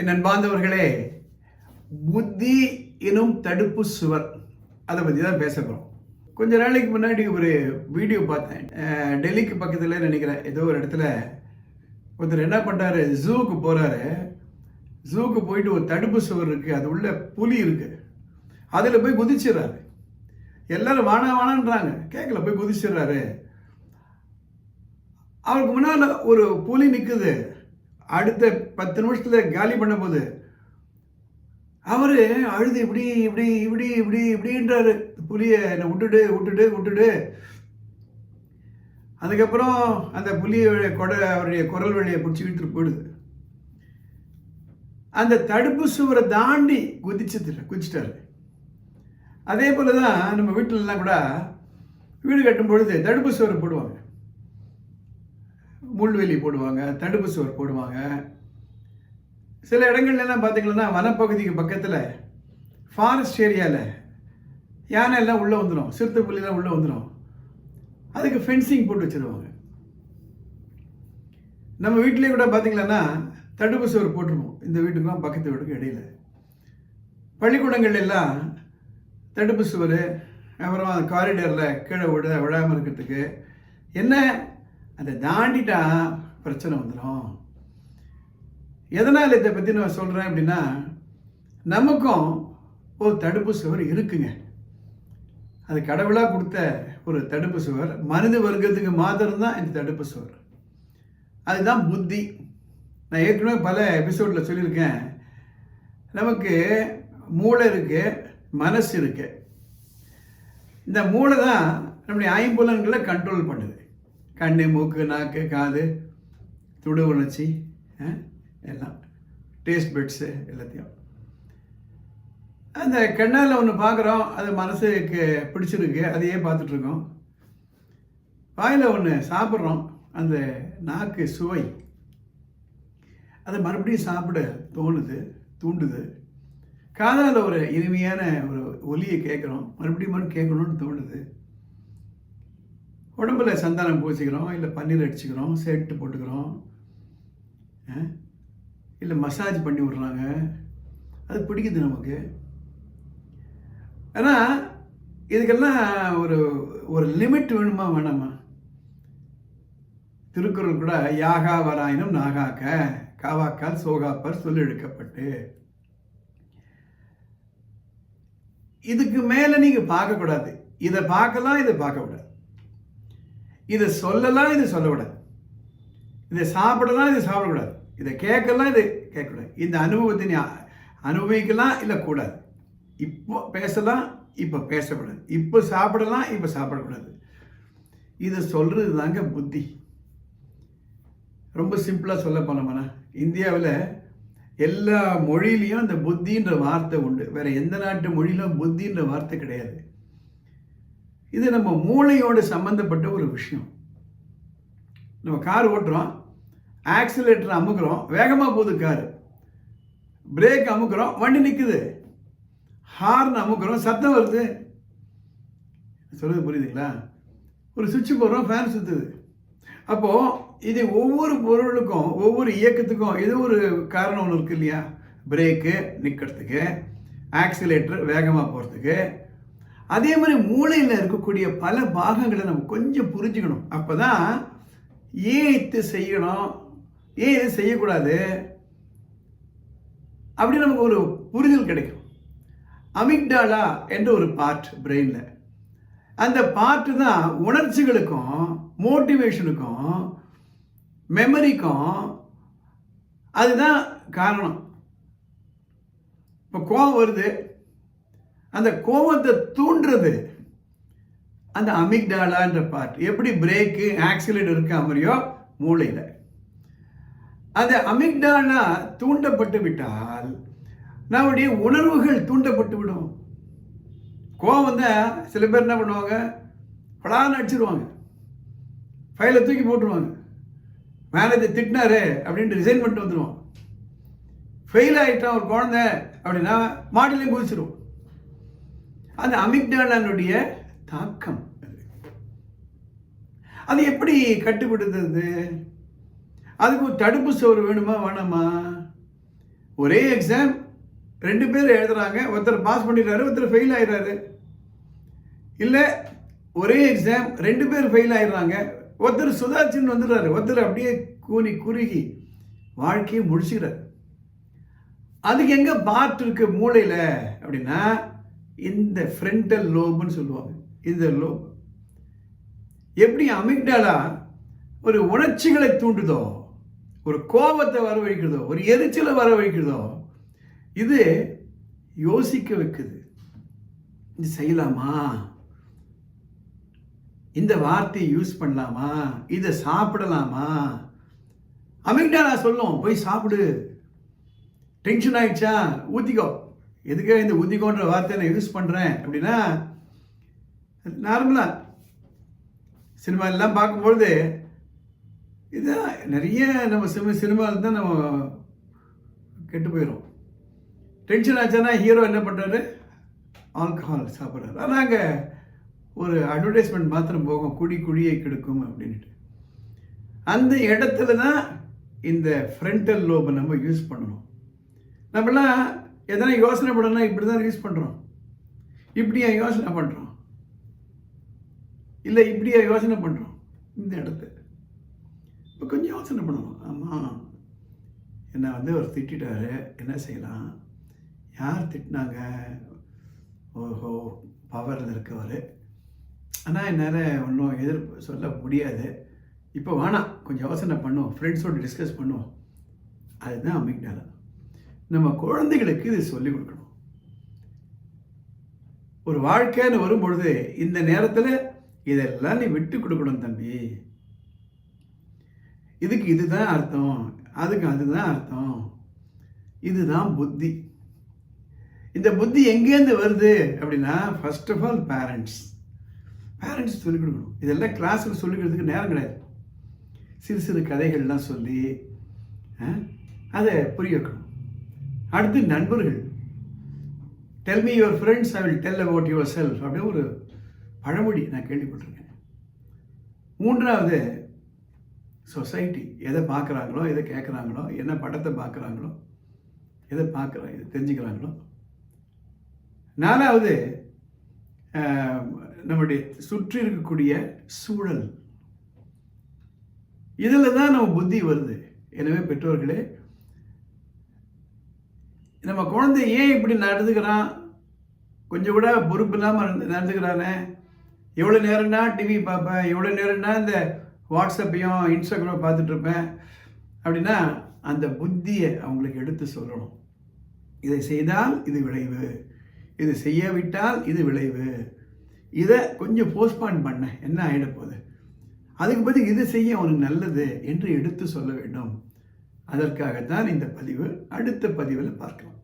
என் அன்பார்ந்தவர்களே புத்தி எனும் தடுப்பு சுவர். அதை பற்றி தான் பேச போகிறோம் கொஞ்ச நாளைக்கு முன்னாடி ஒரு வீடியோ பார்த்தேன். டெல்லிக்கு பக்கத்தில் நினைக்கிறேன். ஏதோ ஒரு இடத்துல ஒருத்தர் என்ன பண்ணுறாரு ஜூவுக்கு போகிறாரு ஜூவுக்கு போயிட்டு ஒரு தடுப்பு சுவர் இருக்குது அது உள்ள புலி இருக்குது அதில் போய் குதிச்சிடுறாரு. எல்லாரும் வானா வானான்றாங்க. கேட்கல போய் குதிச்சிடுறாரு. அவருக்கு முன்னால் ஒரு புலி நிற்குது அடுத்த பத்து நிமிஷத்தில் காலி பண்ண போது அவர் அழுது இப்படி இப்படி இப்படி இப்படி இப்படின்றாரு புலியை என்னை விட்டுடு விட்டுடு விட்டுடு. அதுக்கப்புறம் அந்த புலியோடைய கொடை அவருடைய குரல் வழியை பிடிச்சி இழுத்துட்டு போயிடுது. அந்த தடுப்பு சுவரை தாண்டி குதிச்சு குதிச்சிட்டாரு. அதே போல தான் நம்ம வீட்டிலலாம் கூட வீடு கட்டும் பொழுது தடுப்பு சுவர் போடுவாங்க. முள்வெளி போடுவாங்க தடுப்பு சுவர் போடுவாங்க. சில இடங்கள்லாம் பார்த்தீங்கன்னா வனப்பகுதிக்கு பக்கத்தில் ஃபாரஸ்ட் ஏரியாவில் யானை எல்லாம் உள்ளே வந்துடும் சிறுத்தை புள்ளிலாம் உள்ளே வந்துடும் அதுக்கு ஃபென்சிங் போட்டு வச்சுருவாங்க. நம்ம வீட்டிலே கூட பார்த்தீங்கன்னா தடுப்பு சுவர் போட்டிருப்போம் இந்த வீட்டுக்கும் பக்கத்து வீட்டுக்கும் இடையில. பள்ளிக்கூடங்கள் எல்லாம் தடுப்பு சுவர் அப்புறம் காரிடரில் கீழே விட விழாமல் இருக்கிறதுக்கு என்ன அதை தாண்டிட்டா பிரச்சனை வந்துடும் எதனால் இதை பற்றி நான் சொல்கிறேன் அப்படின்னா நமக்கும் ஒரு தடுப்பு சுவர் இருக்குங்க. அது கடவுளாக கொடுத்த ஒரு தடுப்பு சுவர். மனித வர்க்கத்துக்கு மாத்திரம்தான் இந்த தடுப்பு சுவர். அதுதான் புத்தி. நான் ஏற்கனவே பல எபிசோடில் சொல்லியிருக்கேன். நமக்கு மூளை இருக்கு மனசு இருக்கு. இந்த மூளை தான் நம்முடைய ஐம்புலன்களை கண்ட்ரோல் பண்ணுது. கண்ணு மூக்கு நாக்கு காது துடு உணர்ச்சி எல்லாம். டேஸ்ட் பெட்ஸு எல்லாத்தையும். அந்த கண்ணால் ஒன்று பார்க்குறோம் அது மனசுக்கு பிடிச்சிருக்கு அதையே பார்த்துட்ருக்கோம். வாயில் ஒன்று சாப்பிட்றோம் அந்த நாக்கு சுவை. அதை மறுபடியும் சாப்பிட தோணுது தூண்டுது. காதால் ஒரு இனிமையான ஒரு ஒலியை கேட்குறோம் மறுபடியும் மறுபடியும் கேட்கணும்னு தோணுது. உடம்புல சந்தானம் பூசிக்கிறோம் இல்லை பன்னீர் அடிச்சுக்கிறோம் சேட்டு போட்டுக்கிறோம் இல்லை மசாஜ் பண்ணி விடுறாங்க. அது பிடிக்குது நமக்கு. ஆனால் இதுக்கெல்லாம் ஒரு ஒரு லிமிட் வேணுமா வேணாமா? திருக்குறள் கூட யாகா வராயினும் நாகாக்க காவாக்கால் சோகாப்பர் சொல்லெடுக்கப்பட்டு இதுக்கு மேலே நீங்கள் பார்க்கக்கூடாது. இதை பார்க்கலாம் இதை பார்க்கக்கூடாது. இதை சொல்லலாம் இதை சொல்லக்கூடாது. இதை சாப்பிடலாம் இதை சாப்பிடக்கூடாது. இதை கேட்கலாம் இதை கேட்கக்கூடாது. இந்த அனுபவத்தை நீ அனுபவிக்கலாம் இல்லை கூடாது. இப்போ பேசலாம் இப்போ பேசக்கூடாது. இப்போ சாப்பிடலாம் இப்போ சாப்பிடக்கூடாது. இதை சொல்கிறது தாங்க புத்தி. ரொம்ப சிம்பிளாக சொல்ல போனோம்னா இந்தியாவில் எல்லா மொழியிலையும் அந்த புத்தின்ற வார்த்தை உண்டு. வேறு எந்த நாட்டு மொழியிலும் புத்தின்ற வார்த்தை கிடையாது. இது நம்ம மூளையோடு சம்மந்தப்பட்ட ஒரு விஷயம். நம்ம கார் ஓட்டுறோம் ஆக்சிலேட்டர் அமுக்கிறோம் வேகமாக போகுது கார். பிரேக் அமுக்கிறோம் வண்டி நிற்குது ஹார்ன் அமுக்கிறோம் சத்தம் வருது. சொல்லுது புரியுதுங்களா? ஒரு சுவிட்ச் போடுறோம் ஃபேன் சுற்றுது அப்போது இது ஒவ்வொரு பொருளுக்கும் ஒவ்வொரு இயக்கத்துக்கும் இது ஒரு காரணம் ஒன்று இருக்குது இல்லையா? பிரேக்கு நிற்கிறதுக்கு ஆக்சிலேட்டர் வேகமாக போகிறதுக்கு அதே மாதிரி மூளையில் இருக்கக்கூடிய பல பாகங்களை நம்ம கொஞ்சம் புரிஞ்சுக்கணும். அப்போ தான் ஏன் இது செய்யணும். ஏன் இது செய்யக்கூடாது. அப்படி நமக்கு ஒரு புரிதல் கிடைக்கும். அமிக்டாலா என்ற ஒரு பார்ட் பிரெயினில் அந்த பார்ட்டு தான் உணர்ச்சிகளுக்கும் மோட்டிவேஷனுக்கும் மெமரிக்கும் அதுதான் காரணம். இப்போ கோபம் வருது. அந்த கோபத்தை தூண்டுறது. அந்த அமிக்டாலான்ற பார்ட் எப்படி பிரேக்கு ஆக்சிலேட் இருக்க மாதிரியோ மூளையில். அந்த அமிக்டாலா தூண்டப்பட்டு விட்டால் நம்முடைய உணர்வுகள் தூண்டப்பட்டு விடும். கோவம் தான் சில பேர் என்ன பண்ணுவாங்க? படான்னு அடிச்சிருவாங்க. ஃபைலை தூக்கி போட்டுருவாங்க. மேனேஜர் திட்டினாரு அப்படின்ட்டு ரிசைன் பண்ணிட்டு வந்துடுவோம் ஃபெயில் ஆகிட்டான் ஒரு குழந்தை அப்படின்னா மாடிலையும் குதிச்சிரும். அந்த அமிக்டாலானுடைய தாக்கம் அது. எப்படி கட்டுப்படுத்துறது அதுக்கு ஒரு தடுப்பு சோறு வேணுமா வேணாமா? ஒரே எக்ஸாம் ரெண்டு பேர் எழுதுறாங்க ஒருத்தர் பாஸ் பண்ணிடுறாரு ஒருத்தர் ஃபெயில் ஆயிடுறாரு இல்லை ஒரே எக்ஸாம் ரெண்டு பேர் ஃபெயில் ஆயிடுறாங்க. ஒருத்தர் சுதாச்சின்னு வந்துடுறாரு ஒருத்தர் அப்படியே கூனி குறுகி வாழ்க்கையை முடிச்சுக்கிறார். அதுக்கு எங்கே பார்ட் இருக்கு மூளையில் அப்படின்னா இந்த ஃப்ரண்டல் லோப்னு சொல்லுவாங்க. இந்த லோப் எப்படி அமிக்டாலா ஒரு உணர்ச்சிகளை தூண்டுதோ ஒரு கோபத்தை வரவழைக்கிறதோ ஒரு எரிச்சலை வரவழைக்கிறதோ இது யோசிக்க வைக்குது. இது செய்யலாமா? இந்த வார்த்தையை யூஸ் பண்ணலாமா? இதை சாப்பிடலாமா? அமிக்டாலா சொல்லும் போய் சாப்பிடு. டென்ஷன் ஆயிடுச்சா? ஊற்றிக்கோ எதுக்காக இந்த உதிகோன்ற வார்த்தையை நான் யூஸ் பண்ணுறேன் அப்படின்னா நார்மலாக சினிமா எல்லாம் பார்க்கும்பொழுது இதான் நிறைய நம்ம சினிமா சினிமாவில் தான் நம்ம கெட்டு போயிடும் டென்ஷன் ஆச்சுன்னா ஹீரோ என்ன பண்ணுறாரு ஆல்கஹால் சாப்பிட்றாரு. ஆனால் அங்கே ஒரு அட்வர்டைஸ்மெண்ட் மாத்திரம் போகும் குடி குடியை கெடுக்கும் அப்படின்ட்டு அந்த இடத்துல தான் இந்த ஃப்ரண்டல் லோபை நம்ம யூஸ் பண்ணணும். நம்மளாம் எதனா யோசனை பண்ணனா இப்படி தான் யூஸ் பண்ணுறோம் இப்படியா யோசனை பண்ணுறோம் இல்லை இப்படியா யோசனை பண்ணுறோம் இந்த இடத்த. இப்போ கொஞ்சம் யோசனை பண்ணணும் ஆமாம் என்னை வந்து அவர் திட்டாரு என்ன செய்யலாம்? யார் திட்டினாங்க? ஓஹோ பவரில் இருக்கவர். ஆனால் என்னால் ஒன்றும் எதிர்ப்பு சொல்ல முடியாது. இப்போ வேணாம். கொஞ்சம் யோசனை பண்ணுவோம். ஃப்ரெண்ட்ஸோடு டிஸ்கஸ் பண்ணுவோம். அதுதான் அமிக்டாலா. நம்ம குழந்தைகளுக்கு இதை சொல்லிக் கொடுக்கணும். ஒரு வாழ்க்கைன்னு வரும்பொழுது இந்த நேரத்தில் இதெல்லாம் நீ விட்டு கொடுக்கணும் தம்பி. இதுக்கு இதுதான் அர்த்தம் அதுக்கு அதுதான் அர்த்தம். இதுதான் புத்தி. இந்த புத்தி எங்கேருந்து வருது அப்படின்னா first of all parents parents சொல்லிக் கொடுக்கணும். இதெல்லாம் கிளாஸில் சொல்லிக்கிறதுக்கு நேரம் கிடையாது. சிறு சிறு கதைகள்லாம் சொல்லி அதை புரிய வைக்கணும். அடுத்து நண்பர்கள். Tell me your friends I will tell about yourself அப்படின்னு ஒரு பழமொழி நான் கேள்விப்பட்டிருக்கேன். மூன்றாவது சொசைட்டி எதை பார்க்குறாங்களோ எதை கேட்குறாங்களோ என்ன படத்தை பார்க்குறாங்களோ எதை பார்க்குறாங்க எதை தெரிஞ்சுக்கிறாங்களோ. நாலாவது நம்முடைய சுற்றி இருக்கக்கூடிய சூழல். இதில் தான் நம்ம புத்தி வருது. எனவே பெற்றோர்களே நம்ம குழந்தை ஏன் இப்படி நடந்துக்கிறான்? கொஞ்சம் கூட பொறுப்பு இல்லாமல் நடந்துக்கிறானே. எவ்வளோ நேரம்னா டிவி பார்ப்பேன் எவ்வளோ நேரம்னா இந்த வாட்ஸ்அப்பையும் இன்ஸ்டாகிராம் பார்த்துட்ருப்பேன் அப்படின்னா அந்த புத்தியை அவங்களுக்கு எடுத்து சொல்லணும். இதை செய்தால் இது விளைவு. இது செய்யவிட்டால் இது விளைவு. இதை கொஞ்சம் போஸ்ட்பான் பண்ண. என்ன ஆகிடப்போகுது அதுக்கு பதில் இது செய்ய அவனுக்கு நல்லது என்று எடுத்து சொல்ல வேண்டும். அதற்காகத்தான் இந்த பதிவு. அடுத்த பதிவில் பார்க்கலாம்.